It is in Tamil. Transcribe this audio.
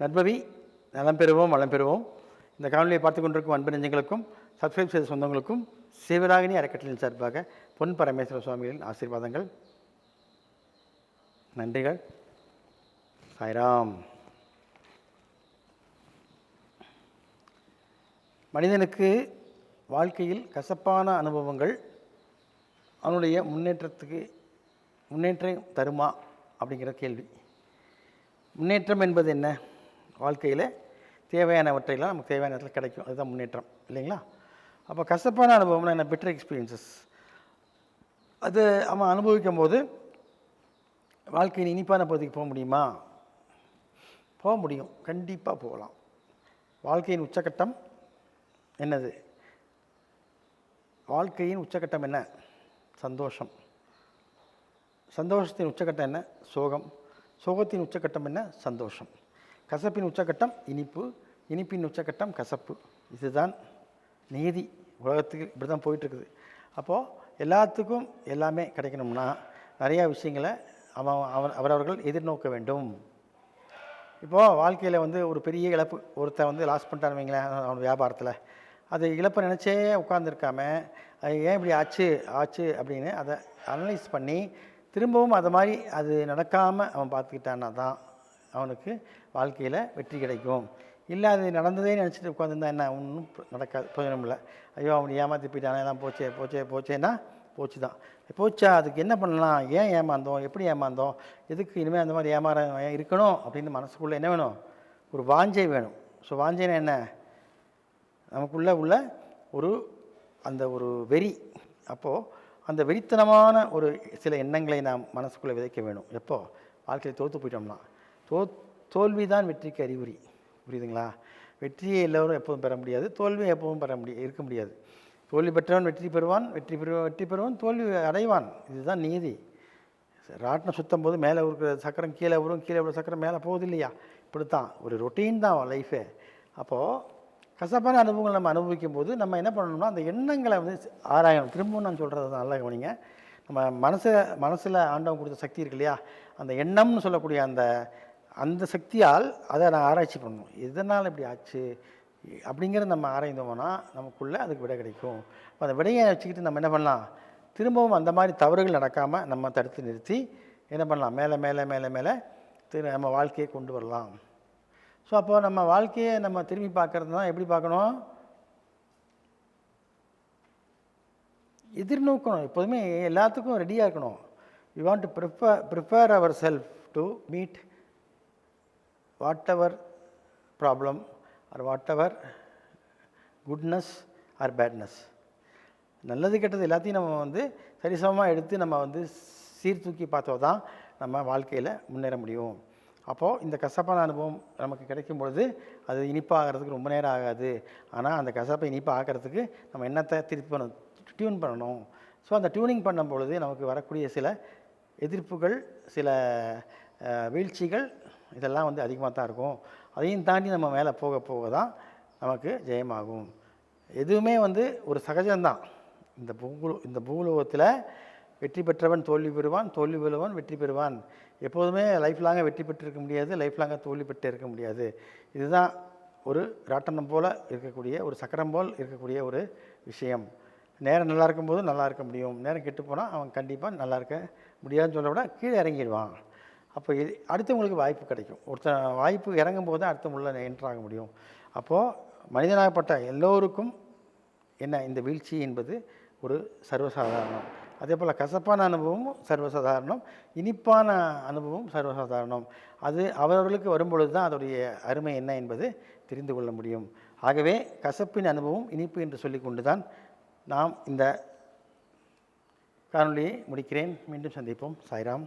நட்பவி நலம் பெறுவோம் வளம் பெறுவோம். இந்த காணொலியை பார்த்து கொண்டிருக்கும் அன்பு நெஞ்சங்களுக்கும் சப்ஸ்கிரைப் செய்த சொந்தங்களுக்கும் சிவராகினி அறக்கட்டளையின் சார்பாக பொன் பரமேஸ்வர சுவாமிகளின் ஆசீர்வாதங்கள். நன்றிகள். சாய்ராம். மனிதனுக்கு வாழ்க்கையில் கசப்பான அனுபவங்கள் அவனுடைய முன்னேற்றத்துக்கு முன்னேற்றம் தருமா? அப்படிங்கிற கேள்வி. முன்னேற்றம் என்பது என்ன? வாழ்க்கையில் தேவையானவற்றையெல்லாம் நமக்கு தேவையான இடத்துல கிடைக்கும். அதுதான் முன்னேற்றம். இல்லைங்களா? அப்போ கசப்பான அனுபவம்னா என்ன? பெட்டர் எக்ஸ்பீரியன்சஸ் அது அவன் அனுபவிக்கும் போது வாழ்க்கையின் இனிப்பான பகுதிக்கு போக முடியுமா? போக முடியும். கண்டிப்பாக போகலாம். வாழ்க்கையின் உச்சக்கட்டம் என்னது? வாழ்க்கையின் உச்சக்கட்டம் என்ன? சந்தோஷம். சந்தோஷத்தின் உச்சக்கட்டம் என்ன? சோகம். சோகத்தின் உச்சக்கட்டம் என்ன? சந்தோஷம். கசப்பின் உச்சக்கட்டம் இனிப்பு இனிப்பின் உச்சக்கட்டம் கசப்பு. இதுதான் நீதி. உலகத்துக்கு இப்படி தான் போயிட்டுருக்குது. அப்போது எல்லாத்துக்கும் எல்லாமே கிடைக்கணும்னா நிறையா விஷயங்களை அவன் அவன் அவரவர்கள் எதிர்நோக்க வேண்டும். இப்போது வாழ்க்கையில் வந்து ஒரு பெரிய இழப்பு. ஒருத்தன் வந்து லாஸ் பண்ணிட்டான்னு வைங்களேன் அவன் வியாபாரத்தில். அது இழப்பை நினச்சே உட்காந்துருக்காம அது ஏன் இப்படி ஆச்சு ஆச்சு அப்படின்னு அதை அனலைஸ் பண்ணி திரும்பவும் அதை மாதிரி அது நடக்காமல் அவன் பார்த்துக்கிட்டான்னா தான் அவனுக்கு வாழ்க்கையில் வெற்றி கிடைக்கும். இல்லை அது நடந்ததே நினச்சிட்டு உட்காந்துருந்தா என்ன? ஒன்றும் நடக்காது பிரயோஜனம் இல்லை. ஐயோ அவன் ஏமாற்றி போயிட்டானே எல்லாம் போச்சே போச்சே போச்சேன்னா போச்சு தான் போச்சா அதுக்கு என்ன பண்ணலாம்? ஏன் ஏமாந்தோம்? எப்படி ஏமாந்தோம்? எதுக்கு இனிமேல் அந்த மாதிரி ஏமாற இருக்கணும் அப்படின்னு மனசுக்குள்ளே என்ன வேணும்? ஒரு வாஞ்சை வேணும். ஸோ வாஞ்சைனா என்ன? நமக்குள்ளே உள்ள ஒரு அந்த ஒரு வெறி. அப்போது அந்த வெறித்தனமான ஒரு சில எண்ணங்களை நாம் மனசுக்குள்ளே விதைக்க வேணும். எப்போது வாழ்க்கையில் தோற்று போயிட்டோம்னா. தோ தோல்வி தான் வெற்றிக்கு அறிகுறி. புரியுதுங்களா? வெற்றியை எல்லோரும் எப்போதும் பெற முடியாது. தோல்வியை எப்பவும் பெற முடிய இருக்க முடியாது. தோல்வி பெற்றவன் வெற்றி பெறுவான். வெற்றி பெறுவான் வெற்றி பெறுவான் தோல்வி அடைவான். இதுதான் நீதி. ராட்டினம் சுத்தம் போது மேலே இருக்கிற சக்கரம் கீழே வரும் கீழே விட சக்கரம் மேலே போகுது இல்லையா இப்படி தான் ஒரு ரொட்டீன் தான் லைஃபே அப்போது கசப்பான அனுபவங்கள் நம்ம அனுபவிக்கும் போது நம்ம என்ன பண்ணணும்னா அந்த எண்ணங்களை வந்து ஆராயணும். திரும்பவும் நான் சொல்கிறது நல்ல நல்லா கவனிங்க. நம்ம மனசை மனசில் ஆண்டவன் கொடுத்த சக்தி இருக்கு இல்லையா? அந்த எண்ணம்னு சொல்லக்கூடிய அந்த அந்த சக்தியால் அதை நான் ஆராய்ச்சி பண்ணணும். எதனால் இப்படி ஆச்சு? அப்படிங்கிறத நம்ம ஆராய்ந்தோம்னா நமக்குள்ளே அதுக்கு விடை கிடைக்கும். அந்த விடையை வச்சுக்கிட்டு நம்ம என்ன பண்ணலாம்? திரும்பவும் அந்த மாதிரி தவறுகள் நடக்காமல் நம்ம தடுத்து நிறுத்தி என்ன பண்ணலாம்? மேலே மேலே மேலே மேலே திரு நம்ம வாழ்க்கையை கொண்டு வரலாம். ஸோ அப்போது நம்ம வாழ்க்கையை நம்ம திரும்பி பார்க்கறதுனா எப்படி பார்க்கணும்? எதிர்நோக்கணும். எப்போதுமே எல்லாத்துக்கும் ரெடியாக இருக்கணும். We want to prepare prepare our self to meet whatever problem or whatever goodness or badness நல்லது கெட்டது எல்லாத்தையும் நம்ம வந்து சரிசமமாக எடுத்து நம்ம வந்து சீர்தூக்கி பார்த்தா தான் நம்ம வாழ்க்கையில் முன்னேற முடியும். அப்போது இந்த கசப்பான அனுபவம் நமக்கு கிடைக்கும் பொழுது அது இனிப்பாக ஆகிறதுக்கு ரொம்ப நேரம் ஆகாது. ஆனால் அந்த கசப்பை இனிப்பாக ஆக்கிறதுக்கு நம்ம என்னத்தை திருப்பி பண்ணணும் டியூன் பண்ணணும். ஸோ அந்த டியூனிங் பண்ணும் பொழுது நமக்கு வரக்கூடிய சில எதிர்ப்புகள் சில வீழ்ச்சிகள் இதெல்லாம் வந்து அதிகமாக தான் இருக்கும். அதையும் தாண்டி நம்ம மேலே போக போக தான் நமக்கு ஜெயமாகும். எதுவுமே வந்து ஒரு சகஜம்தான். இந்த பூகுலோ இந்த பூலோகத்தில் வெற்றி பெற்றவன் தோல்வி பெறுவான் தோல்வி பெறுவான் வெற்றி பெறுவான். எப்போதுமே லைஃப் லாங்காக வெற்றி பெற்றிருக்க முடியாது லைஃப் லாங்காக தோல்வி பெற்று இருக்க முடியாது. இதுதான் ஒரு ராட்டனம் போல் இருக்கக்கூடிய ஒரு சக்கரம் போல் இருக்கக்கூடிய ஒரு விஷயம். நேரம் நல்லா இருக்கும்போது நல்லா இருக்க முடியும். நேரம் கெட்டு போனால் அவன் கண்டிப்பாக நல்லா இருக்க முடியாதுன்னு சொல்ல விட கீழே இறங்கிடுவான். அப்போ இது அடுத்தவங்களுக்கு வாய்ப்பு கிடைக்கும். ஒருத்தன் வாய்ப்பு இறங்கும் போது தான் அடுத்தவங்கள என்ட்ரு ஆக முடியும். அப்போது மனிதனாகப்பட்ட எல்லோருக்கும் என்ன இந்த வீழ்ச்சி என்பது ஒரு சர்வசாதாரணம். அதே போல் கசப்பான அனுபவமும் சர்வசாதாரணம் இனிப்பான அனுபவம் சர்வசாதாரணம். அது அவரவர்களுக்கு வரும்பொழுது தான் அதோடைய அருமை என்ன என்பது தெரிந்து கொள்ள முடியும். ஆகவே கசப்பின் அனுபவம் இனிப்பு என்று சொல்லிக்கொண்டு தான் நாம் இந்த காணொலியை முடிக்கிறேன். மீண்டும் சந்திப்போம். சாய்ராம்.